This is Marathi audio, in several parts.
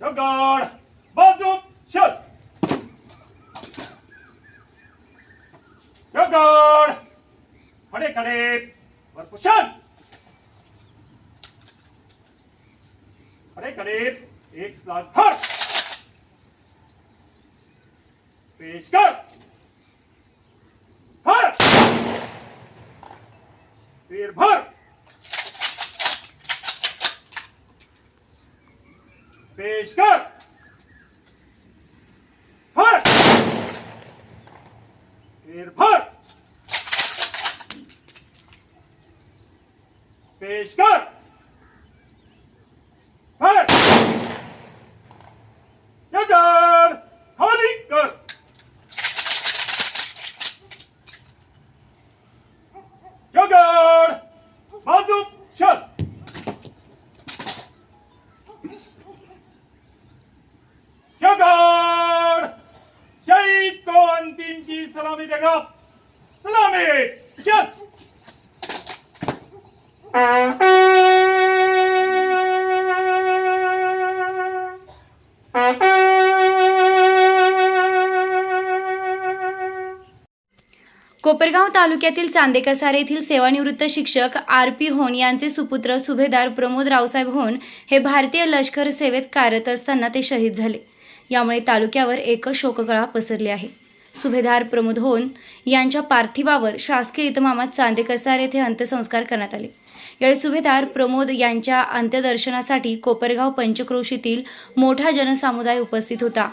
જગણ બાજુ શસ જગણ ખડે ખડે પરપોષણ ખડે ખડે એક સાથ ખર પેશ કર. ખર ફેર ભર beş, dört. Par. Bir par. Beş, dört. की सलामी देगा। सलामी! कोपरगाव तालुक्यातील चांदेकसारे येथील सेवानिवृत्त शिक्षक आर पी होन यांचे सुपुत्र सुभेदार प्रमोद रावसाहेब होन हे भारतीय लष्कर सेवेत कार्यरत असताना ते शहीद झाले. यामुळे तालुक्यावर एक शोककळा पसरली आहे. सुभेदार प्रमोद होन यांच्या पार्थिवावर शासकीय इतमामात चांदेकसार येथे अंत्यसंस्कार करण्यात आले. यावेळी सुभेदार प्रमोद यांच्या अंत्यदर्शनासाठी कोपरगाव पंचक्रोशीतील मोठा जनसमुदाय उपस्थित होता.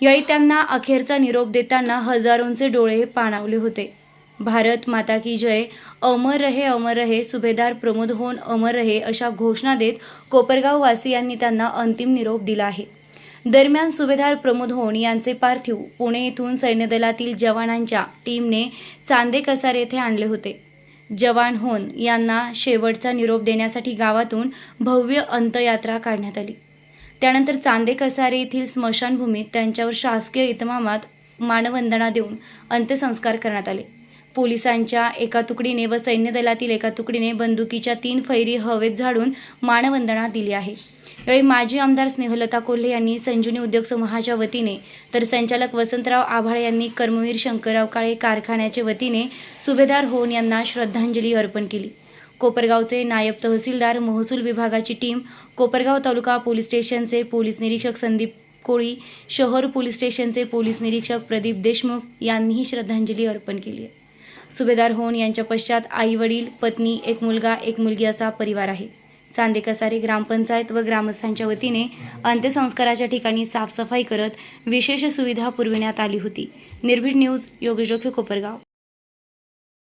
यावेळी त्यांना अखेरचा निरोप देताना हजारोंचे डोळे पाणावले होते. भारत माता की जय अमर रहे अमर रहे सुभेदार प्रमोद होन अमर रहे अशा घोषणा देत कोपरगाव वासियांनी त्यांना अंतिम निरोप दिला आहे. दरम्यान सुभेदार प्रमोद होण यांचे पार्थिव पुणे येथून सैन्यदलातील जवानांच्या टीमने चांदे कसार येथे आणले होते. जवान होन यांना शेवटचा निरोप देण्यासाठी गावातून भव्य अंत्ययात्रा काढण्यात आली. त्यानंतर चांदे कसारे येथील स्मशानभूमीत त्यांच्यावर शासकीय इतमामात मानवंदना देऊन अंत्यसंस्कार करण्यात आले. पोलिसांच्या एका तुकडीने व सैन्यदलातील एका तुकडीने बंदुकीच्या तीन फैरी हवेत झाडून मानवंदना दिली आहे. यावेळी माजी आमदार स्नेहलता कोल्हे यांनी संजीवनी उद्योग समूहाच्या वतीने तर संचालक वसंतराव आभाळे यांनी कर्मवीर शंकरराव काळे कारखान्याच्या वतीने सुभेदार होन यांना श्रद्धांजली अर्पण केली. कोपरगावचे नायब तहसीलदार महसूल विभागाची टीम कोपरगाव तालुका पोलीस स्टेशनचे पोलीस निरीक्षक संदीप कोळी शहर पोलीस स्टेशनचे पोलीस निरीक्षक प्रदीप देशमुख यांनीही श्रद्धांजली अर्पण केली आहे. सुभेदार होन यांच्या पश्चात आई वडील पत्नी एक मुलगा एक मुलगी असा परिवार आहे. चांदेकसारी ग्रामपंचायत व ग्रामस्थांच्या वतीने अंत्यसंस्काराच्या ठिकाणी साफसफाई करत विशेष सुविधा पुरविण्यात आली होती. निर्भीड न्यूज योगेश जोखे कोपरगाव.